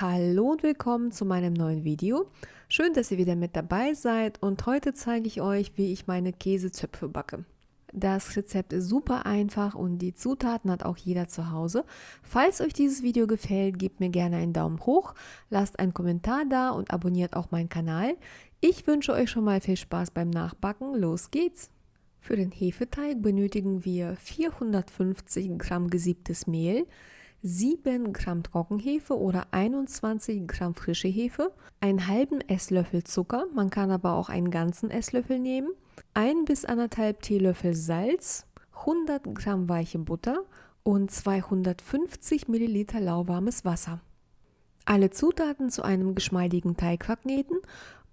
Hallo und willkommen zu meinem neuen Video. Schön, dass ihr wieder mit dabei seid und heute zeige ich euch, wie ich meine Käsezöpfe backe. Das Rezept ist super einfach und die Zutaten hat auch jeder zu Hause. Falls euch dieses Video gefällt, gebt mir gerne einen Daumen hoch, lasst einen Kommentar da und abonniert auch meinen Kanal. Ich wünsche euch schon mal viel Spaß beim Nachbacken. Los geht's! Für den Hefeteig benötigen wir 450 Gramm gesiebtes Mehl, 7 Gramm Trockenhefe oder 21 Gramm frische Hefe, einen halben Esslöffel Zucker, man kann aber auch einen ganzen Esslöffel nehmen, 1 bis 1,5 Teelöffel Salz, 100 Gramm weiche Butter und 250 Milliliter lauwarmes Wasser. Alle Zutaten zu einem geschmeidigen Teig verkneten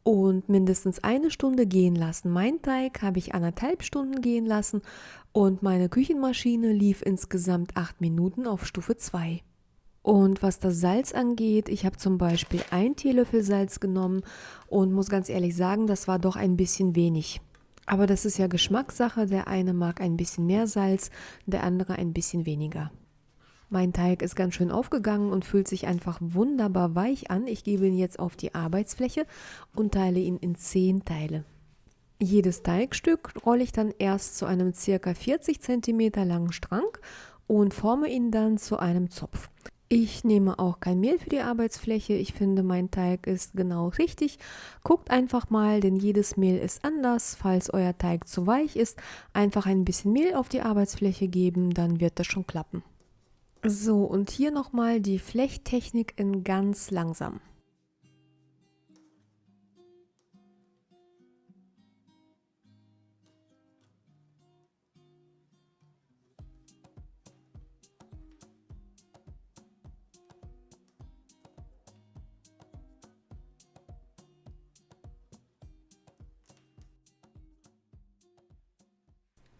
und mindestens eine Stunde gehen lassen. Mein Teig habe ich anderthalb Stunden gehen lassen und meine Küchenmaschine lief insgesamt acht Minuten auf Stufe 2. Und was das Salz angeht, ich habe zum Beispiel ein Teelöffel Salz genommen und muss ganz ehrlich sagen, das war doch ein bisschen wenig. Aber das ist ja Geschmackssache. Der eine mag ein bisschen mehr Salz, der andere ein bisschen weniger. Mein Teig ist ganz schön aufgegangen und fühlt sich einfach wunderbar weich an. Ich gebe ihn jetzt auf die Arbeitsfläche und teile ihn in zehn Teile. Jedes Teigstück rolle ich dann erst zu einem ca. 40 cm langen Strang und forme ihn dann zu einem Zopf. Ich nehme auch kein Mehl für die Arbeitsfläche. Ich finde, mein Teig ist genau richtig. Guckt einfach mal, denn jedes Mehl ist anders. Falls euer Teig zu weich ist, einfach ein bisschen Mehl auf die Arbeitsfläche geben, dann wird das schon klappen. So, und hier nochmal die Flechttechnik in ganz langsam.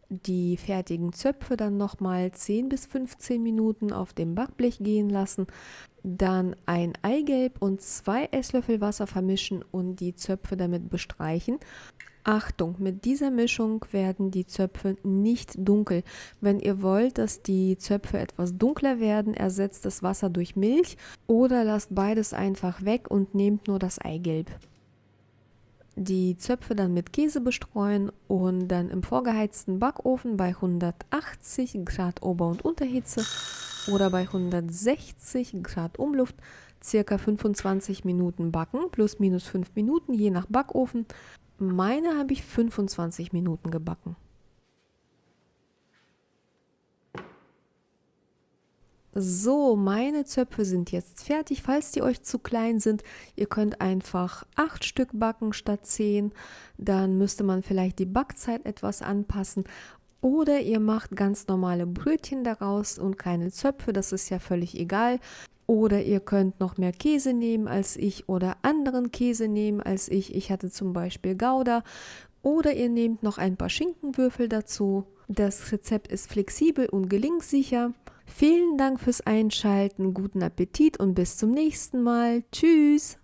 Die fertigen Zöpfe dann nochmal 10 bis 15 Minuten auf dem Backblech gehen lassen, dann ein Eigelb und zwei Esslöffel Wasser vermischen und die Zöpfe damit bestreichen. Achtung, mit dieser Mischung werden die Zöpfe nicht dunkel. Wenn ihr wollt, dass die Zöpfe etwas dunkler werden, ersetzt das Wasser durch Milch oder lasst beides einfach weg und nehmt nur das Eigelb die Zöpfe dann mit Käse bestreuen und dann im vorgeheizten Backofen bei 180 Grad Ober- und Unterhitze oder bei 160 Grad Umluft circa 25 Minuten backen, plus minus 5 Minuten je nach Backofen. Meine habe ich 25 Minuten gebacken. So, meine Zöpfe sind jetzt fertig. Falls die euch zu klein sind, ihr könnt einfach acht Stück backen statt zehn. Dann müsste man vielleicht die Backzeit etwas anpassen. Oder ihr macht ganz normale Brötchen daraus und keine Zöpfe, das ist ja völlig egal. Oder ihr könnt noch mehr Käse nehmen als ich oder anderen Käse nehmen als ich. Ich hatte zum Beispiel Gouda. Oder ihr nehmt noch ein paar Schinkenwürfel dazu. Das Rezept ist flexibel und gelingsicher. Vielen Dank fürs Einschalten, guten Appetit und bis zum nächsten Mal. Tschüss!